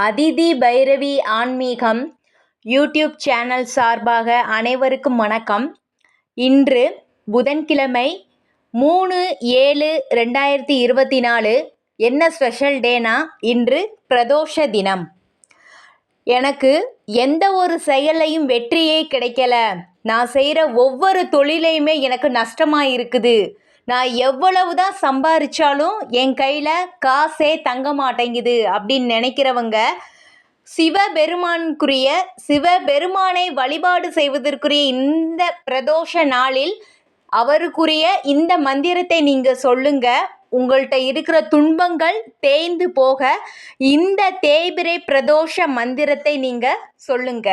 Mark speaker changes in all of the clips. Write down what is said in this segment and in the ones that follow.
Speaker 1: அதிதி பைரவி ஆன்மீகம் YouTube channel சார்பாக அனைவருக்கும் வணக்கம். இன்று புதன்கிழமை மூணு ஏழு ரெண்டாயிரத்தி இருபத்தி நாலு. என்ன ஸ்பெஷல் டேனா? இன்று பிரதோஷ தினம். எனக்கு எந்த ஒரு செயலையும் வெற்றியே கிடைக்கல. நான் செய்கிற ஒவ்வொரு தொழிலையுமே எனக்கு நஷ்டமாக இருக்குது நான் எவ்வளவு தான் சம்பாரிச்சாலும் என் கையில் காசே தங்க மாட்டேங்குது அப்படின்னு நினைக்கிறவங்க சிவபெருமானுக்குரிய சிவபெருமானை வழிபாடு செய்வதற்குரிய இந்த பிரதோஷ நாளில் அவருக்குரிய இந்த மந்திரத்தை நீங்கள் சொல்லுங்க. உங்கள்கிட்ட இருக்கிற துன்பங்கள் தேய்ந்து போக இந்த தேய்பிரை பிரதோஷ மந்திரத்தை நீங்கள் சொல்லுங்க.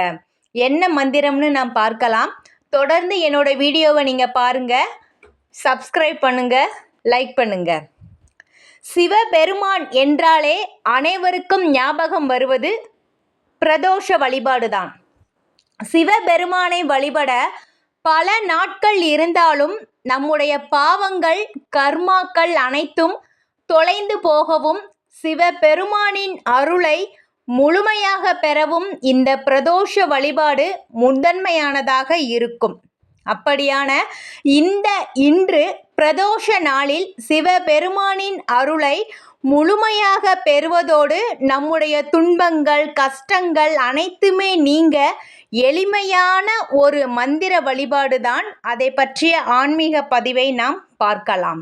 Speaker 1: என்ன மந்திரம்னு நான் பார்க்கலாம். தொடர்ந்து என்னோட வீடியோவை நீங்கள் பாருங்கள் சப்ஸ்கிரைப் பண்ணுங்க லைக் பண்ணுங்க. சிவபெருமான் என்றாலே அனைவருக்கும் ஞாபகம் வருவது பிரதோஷ வழிபாடுதான். சிவபெருமானை வழிபட பல நாட்கள் இருந்தாலும் நம்முடைய பாவங்கள் கர்மாக்கள் அனைத்தும் தொலைந்து போகவும் சிவபெருமானின் அருளை முழுமையாக பெறவும் இந்த பிரதோஷ வழிபாடு முதன்மையானதாக இருக்கும். அப்படியான இந்த இன்று பிரதோஷ நாளில் சிவபெருமானின் அருளை முழுமையாக பெறுவதோடு நம்முடைய துன்பங்கள் கஷ்டங்கள் அனைத்துமே நீங்க எளிமையான ஒரு மந்திர வழிபாடு தான் அதை பற்றிய ஆன்மீக பதிவை நாம் பார்க்கலாம்.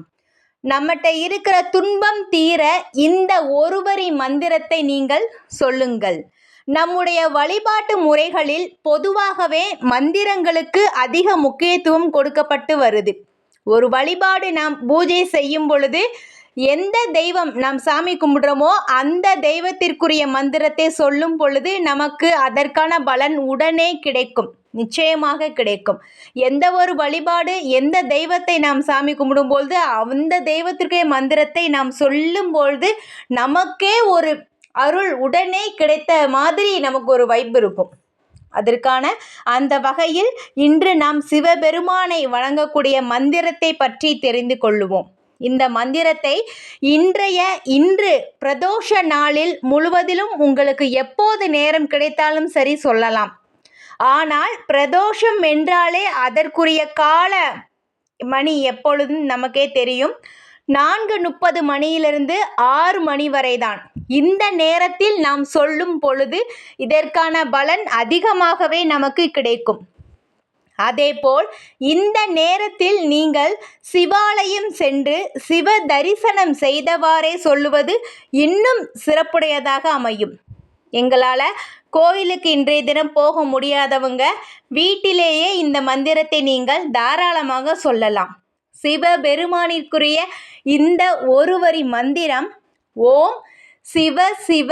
Speaker 1: நம்மகிட்ட இருக்கிற துன்பம் தீர இந்த ஒருவரி மந்திரத்தை நீங்கள் சொல்லுங்கள். நம்முடைய வழிபாட்டு முறைகளில் பொதுவாகவே மந்திரங்களுக்கு அதிக முக்கியத்துவம் கொடுக்கப்பட்டு வருது. ஒரு வழிபாடு நாம் பூஜை செய்யும் பொழுது எந்த தெய்வம் நாம் சாமி கும்பிடுறோமோ அந்த தெய்வத்திற்குரிய மந்திரத்தை சொல்லும் பொழுது நமக்கு அதற்கான பலன் உடனே கிடைக்கும். நிச்சயமாக கிடைக்கும். எந்த ஒரு வழிபாடு எந்த தெய்வத்தை நாம் சாமி கும்பிடும்பொழுது அந்த தெய்வத்திற்குரிய மந்திரத்தை நாம் சொல்லும் பொழுது நமக்கே ஒரு அருள் உடனே கிடைத்த மாதிரி நமக்கு ஒரு வைப் இருக்கும். அதற்கான அந்த வகையில் இன்று நாம் சிவபெருமானை வழங்கக்கூடிய மந்திரத்தை பற்றி தெரிந்து கொள்ளுவோம். இந்த மந்திரத்தை இன்றைய இன்று பிரதோஷ நாளில் முழுவதிலும் உங்களுக்கு எப்போது நேரம் கிடைத்தாலும் சரி சொல்லலாம். ஆனால் பிரதோஷம் என்றாலே அதற்குரிய கால மணி எப்பொழுதும் நமக்கே தெரியும். நான்கு முப்பது மணியிலிருந்து ஆறு மணி வரைதான். இந்த நேரத்தில் நாம் சொல்லும் பொழுது இதற்கான பலன் அதிகமாகவே நமக்கு கிடைக்கும். அதேபோல் இந்த நேரத்தில் நீங்கள் சிவாலயம் சென்று சிவ தரிசனம் செய்தவாறே சொல்லுவது இன்னும் சிறப்புடையதாக அமையும். எங்களால் கோயிலுக்கு இன்றைய தினம் போக முடியாதவங்க வீட்டிலேயே இந்த மந்திரத்தை நீங்கள் தாராளமாக சொல்லலாம். சிவபெருமானிற்குரிய இந்த ஒரு வரி மந்திரம் ஓம் சிவ சிவ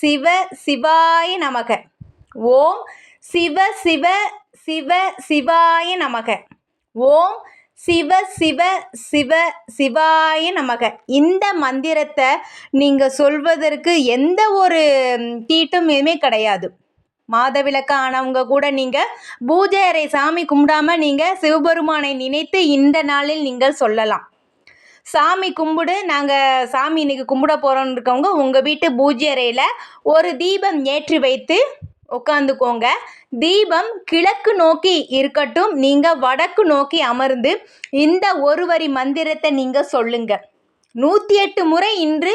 Speaker 1: சிவ சிவாய நமக. ஓம் சிவ சிவ சிவ சிவாய நமக. ஓம் சிவ சிவ சிவ சிவாய நமக. இந்த மந்திரத்தை நீங்கள் சொல்வதற்கு எந்த ஒரு தீட்டும் எதுவுமே கிடையாது. மாதவிளக்கு ஆனவங்க கூட நீங்கள் பூஜை அறை சாமி கும்பிடாமல் நீங்கள் சிவபெருமானை நினைத்து இந்த நாளில் நீங்கள் சொல்லலாம். சாமி கும்பிடு நாங்கள் சாமி இன்னைக்கு கும்பிட போகிறோன்னு இருக்கவங்க உங்கள் வீட்டு பூஜை அறையில் ஒரு தீபம் ஏற்றி வைத்து உட்காந்துக்கோங்க தீபம் கிழக்கு நோக்கி இருக்கட்டும் நீங்கள் வடக்கு நோக்கி அமர்ந்து இந்த ஒரு வரி மந்திரத்தை நீங்கள் சொல்லுங்கள் நூற்றி எட்டு முறை இன்று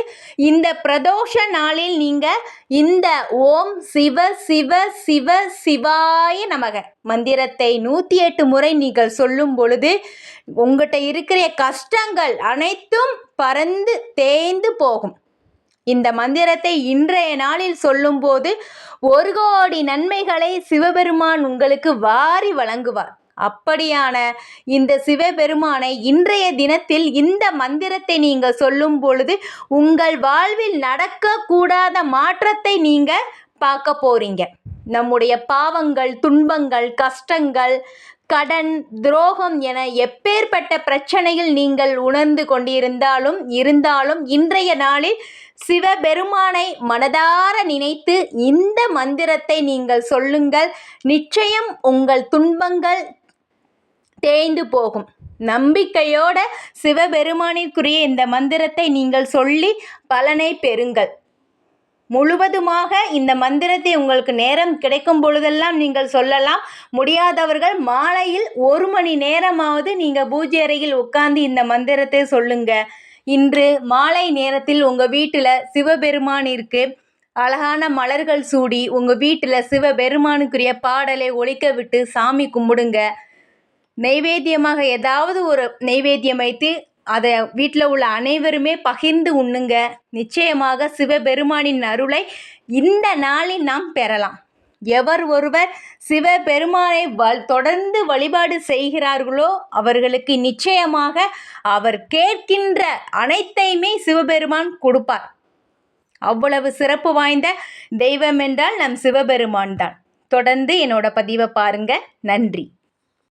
Speaker 1: இந்த பிரதோஷ நாளில் நீங்கள் இந்த ஓம் சிவ சிவ சிவ சிவாய நமக. மந்திரத்தை நூற்றி எட்டு முறை நீங்கள் சொல்லும் பொழுது உங்கள்கிட்ட இருக்கிற கஷ்டங்கள் அனைத்தும் பறந்து தேய்ந்து போகும். இந்த மந்திரத்தை இன்றைய நாளில் சொல்லும்போது ஒரு கோடி நன்மைகளை சிவபெருமான் உங்களுக்கு வாரி வழங்குவார். அப்படியான இந்த சிவபெருமானை இன்றைய தினத்தில் இந்த மந்திரத்தை நீங்கள் சொல்லும் பொழுது உங்கள் வாழ்வில் நடக்கக்கூடாத மாற்றத்தை நீங்கள் பார்க்க போறீங்க. நம்முடைய பாவங்கள் துன்பங்கள் கஷ்டங்கள் கடன் துரோகம் என எப்பேற்பட்ட பிரச்சனையில் நீங்கள் உணர்ந்து கொண்டிருந்தாலும் இருந்தாலும் இன்றைய நாளில் சிவபெருமானை மனதார நினைத்து இந்த மந்திரத்தை நீங்கள் சொல்லுங்கள். நிச்சயம் உங்கள் துன்பங்கள் தேய்ந்து போகும். நம்பிக்கையோட சிவபெருமானிற்குரிய இந்த மந்திரத்தை நீங்கள் சொல்லி பலனை பெறுங்கள். முழுவதுமாக இந்த மந்திரத்தை உங்களுக்கு நேரம் கிடைக்கும் பொழுதெல்லாம் நீங்கள் சொல்லலாம். முடியாதவர்கள் மாலையில் ஒரு மணி நேரமாவது நீங்கள் பூஜை அறையில் உட்கார்ந்து இந்த மந்திரத்தை சொல்லுங்க. இன்று மாலை நேரத்தில் உங்கள் வீட்டில் சிவபெருமானிற்கு அழகான மலர்கள் சூடி உங்கள் வீட்டில் சிவபெருமானுக்குரிய பாடலை ஒழிக்க விட்டு சாமி கும்பிடுங்க. நெய்வேத்தியமாக ஏதாவது ஒரு நெய்வேத்தியம் வைத்து அதை வீட்டில் உள்ள அனைவருமே பகிர்ந்து உண்ணுங்க. நிச்சயமாக சிவபெருமானின் அருளை இந்த நாளில் நாம் பெறலாம். எவர் ஒருவர் சிவபெருமானை வ தொடர்ந்து வழிபாடு செய்கிறார்களோ அவர்களுக்கு நிச்சயமாக அவர் கேட்கின்ற அனைத்தையுமே சிவபெருமான் கொடுப்பார். அவ்வளவு சிறப்பு வாய்ந்த தெய்வம் என்றால் நம் சிவபெருமான் தான். தொடர்ந்து என்னோட பதிவை பாருங்க. நன்றி.